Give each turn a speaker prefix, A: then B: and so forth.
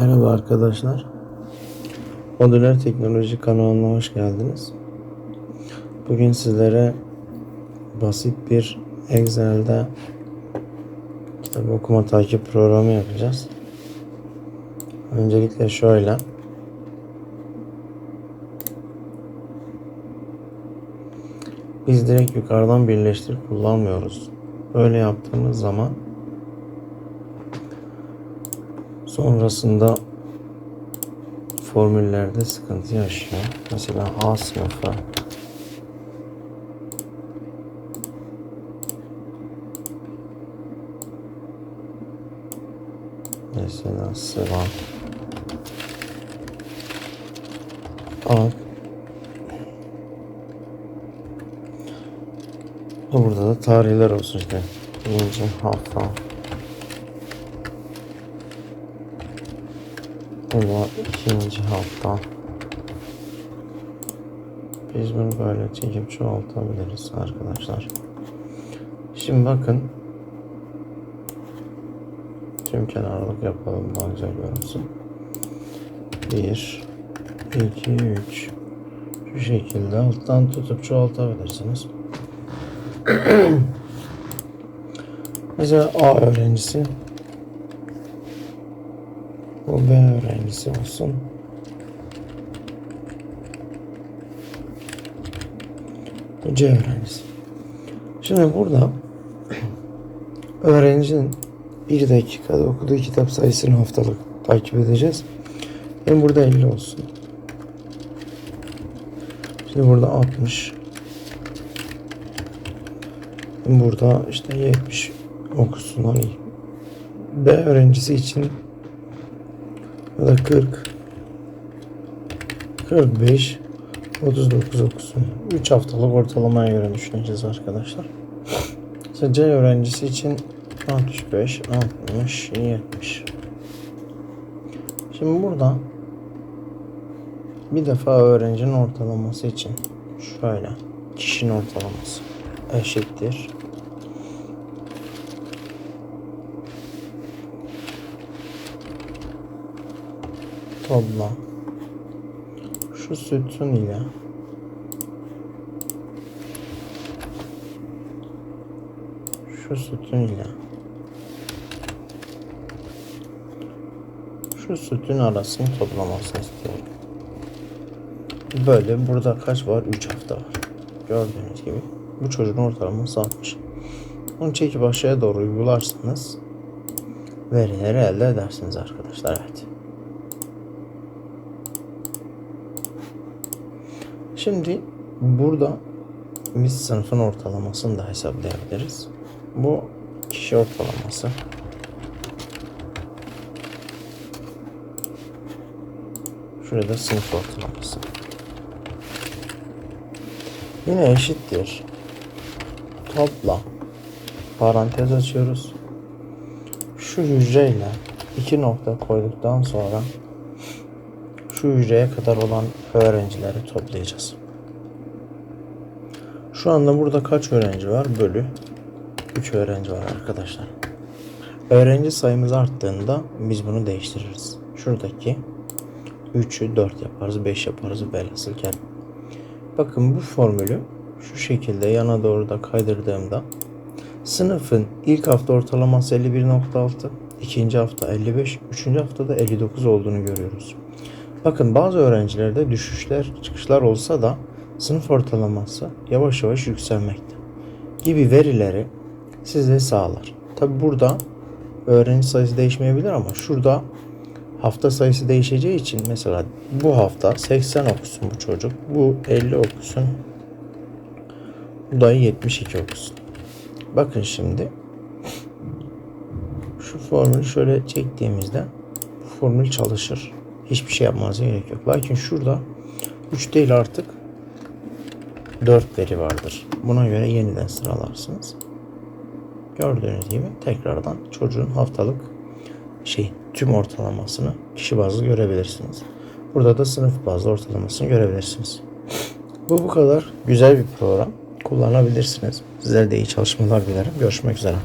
A: Merhaba arkadaşlar. Modüler Teknoloji kanalına hoş geldiniz. Bugün sizlere basit bir Excel'de kitap okuma takip programı yapacağız. Öncelikle şöyle. Biz direkt yukarıdan birleştir kullanmıyoruz. Böyle yaptığımız zaman sonrasında formüllerde sıkıntı yaşıyor. Mesela A sınıfı Mesela sıra A Burada da tarihler olsun işte. Birinci hafta. Ama ikinci hafta. Biz bunu böyle çekip çoğaltabiliriz arkadaşlar. Şimdi bakın. Tüm kenarlık yapalım daha güzel görünsün. 1 2 3 Şu şekilde alttan tutup çoğaltabilirsiniz. Mesela A öğrencisi bu B öğrencisi olsun. Bu C öğrencisi. Şimdi burada öğrencinin bir dakikada okuduğu kitap sayısını haftalık takip edeceğiz. Hem burada 50 olsun. Şimdi burada 60. Hem burada işte 70 okusun hani B öğrencisi için ya da 40 45 39 okusun. 3 haftalık ortalamaya göre düşüneceğiz arkadaşlar. Mesela C öğrencisi için 65, 60, 70. Şimdi burada bir defa öğrencinin ortalaması için şöyle kişinin ortalaması eşittir. Topla şu sütun ile şu sütun ile şu sütün arasını toplamasını istiyorum. Böyle burada kaç var? 3 hafta var. Gördüğünüz gibi. Bu çocuğun ortalaması 60. Onu çekip aşağıya doğru uygularsanız verileri elde edersiniz arkadaşlar. Evet. Şimdi burada biz sınıfın ortalamasını da hesaplayabiliriz. Bu kişi ortalaması. Şurada sınıf ortalaması. Yine eşittir. Topla. Parantez açıyoruz. Şu hücreyle iki nokta koyduktan sonra şu hücreye kadar olan öğrencileri toplayacağız. Şu anda burada kaç öğrenci var? Bölü 3 öğrenci var arkadaşlar. Öğrenci sayımız arttığında biz bunu değiştiririz. Şuradaki 3'ü 4 yaparız, 5 yaparız velhasıl kelam. Bakın bu formülü şu şekilde yana doğru da kaydırdığımda sınıfın ilk hafta ortalaması 51.6, ikinci hafta 55, üçüncü haftada 59 olduğunu görüyoruz. Bakın bazı öğrencilerde düşüşler, çıkışlar olsa da sınıf ortalaması yavaş yavaş yükselmekte gibi verileri size sağlar. Tabi burada öğrenci sayısı değişmeyebilir ama şurada hafta sayısı değişeceği için mesela bu hafta 80 okusun bu çocuk. Bu 50 okusun. Bu da 72 okusun. Bakın şimdi şu formülü şöyle çektiğimizde formül çalışır. Hiçbir şey yapmanıza gerek yok. Lakin şurada 3 değil artık 4 veri vardır. Buna göre yeniden sıralarsınız. Gördüğünüz gibi tekrardan çocuğun haftalık şey tüm ortalamasını kişi bazlı görebilirsiniz. Burada da sınıf bazlı ortalamasını görebilirsiniz. Bu bu kadar güzel bir program. Kullanabilirsiniz. Sizlere de iyi çalışmalar dilerim. Görüşmek üzere.